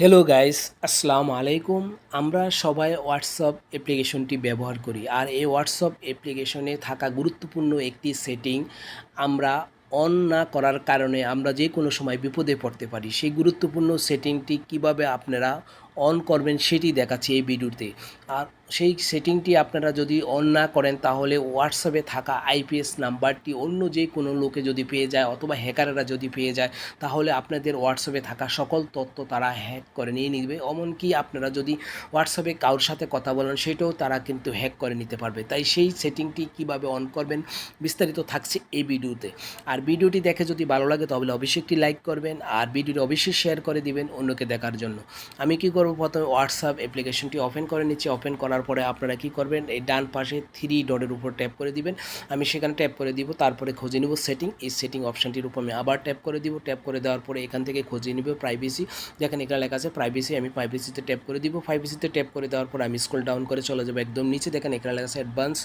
Hello guys আসসালামু আলাইকুম আমরা সবাই হোয়াটসঅ্যাপ অ্যাপ্লিকেশনটি ব্যবহার করি। আর এই হোয়াটসঅ্যাপ অ্যাপ্লিকেশনে থাকা গুরুত্বপূর্ণ একটি সেটিং আমরা অন না করার কারণে আমরা যে কোনো সময় বিপদে পড়তে পারি। সেই গুরুত্বপূর্ণ সেটিংটি কীভাবে আপনারা অন করবেন সেটি দেখাচ্ছি এই ভিডিওতে। আর সেই সেটিংটি আপনারা যদি অন না করেন, তাহলে হোয়াটসঅ্যাপে থাকা আইপিএস নাম্বারটি অন্য যে কোনো লোকে যদি পেয়ে যায় অথবা হ্যাকাররা যদি পেয়ে যায়, তাহলে আপনাদের হোয়াটসঅ্যাপে থাকা সকল তথ্য তারা হ্যাক করে নিয়ে নিবে। এমনকি আপনারা যদি হোয়াটসঅ্যাপে কারোর সাথে কথা বলেন, সেটাও তারা কিন্তু হ্যাক করে নিতে পারবে। তাই সেই সেটিংটি কীভাবে অন করবেন, বিস্তারিত থাকছে এই ভিডিওতে। আর ভিডিওটি দেখে যদি ভালো লাগে, তাহলে অবশ্যই একটি লাইক করবেন, আর ভিডিওটি অবশ্যই শেয়ার করে দিবেন অন্যকে দেখার জন্য। আমি কি করব? প্রথমে হোয়াটসঅ্যাপ অ্যাপ্লিকেশনটি ওপেন করে নিচ্ছি। ওপেন করার পরে আপনারা কি করবেন? এই ডান পাশে থ্রি ডটের উপর ট্যাপ করে দিবেন। আমি সেখানে ট্যাপ করে দিব, তারপরে খুঁজে নিব সেটিং এই সেটিং অপশানটির উপর আমি আবার ট্যাপ করে দিব। ট্যাপ করে দেওয়ার পরে এখান থেকে খুঁজে নিব প্রাইভেসি দেখেন এখানে লেখা আছে প্রাইভেসি আমি প্রাইভেসিতে ট্যাপ করে দিব। প্রাইভেসিতে ট্যাপ করে দেওয়ার পর আমি স্ক্রল ডাউন করে চলে যাব একদম নিচে। দেখেন এখানে লেখা আছে অ্যাডভান্স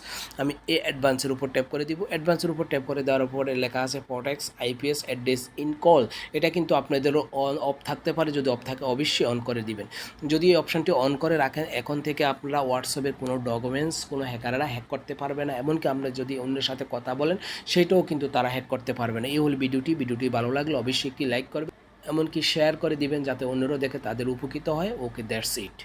আমি এ অ্যাডভান্সের উপর ট্যাপ করে দিব। অ্যাডভান্সের উপর ট্যাপ করে দেওয়ার পরে লেখা আছে protects IPS address in call এটা কিন্তু আপনাদেরও অন অফ থাকতে পারে। যদি অফ থাকে, অবশ্যই অন করে দিবেন। যদি এই অপশানটি অন করে রাখেন, এখন থেকে আপনারা হোয়াটসঅ্যাপের কোনো ডকুমেন্টস কোনো হ্যাকাররা হ্যাক করতে পারবে না। এমনকি আমরা যদি অন্যের সাথে কথা বলেন, সেটাও কিন্তু তারা হ্যাক করতে পারবে না। এই হল ভিডিওটি। ভিডিওটি ভালো লাগলে অবশ্যই একটি লাইক করবে এমনকি শেয়ার করে দিবেন যাতে অন্যরাও দেখে তাদের উপকৃত হয়। Okay that's it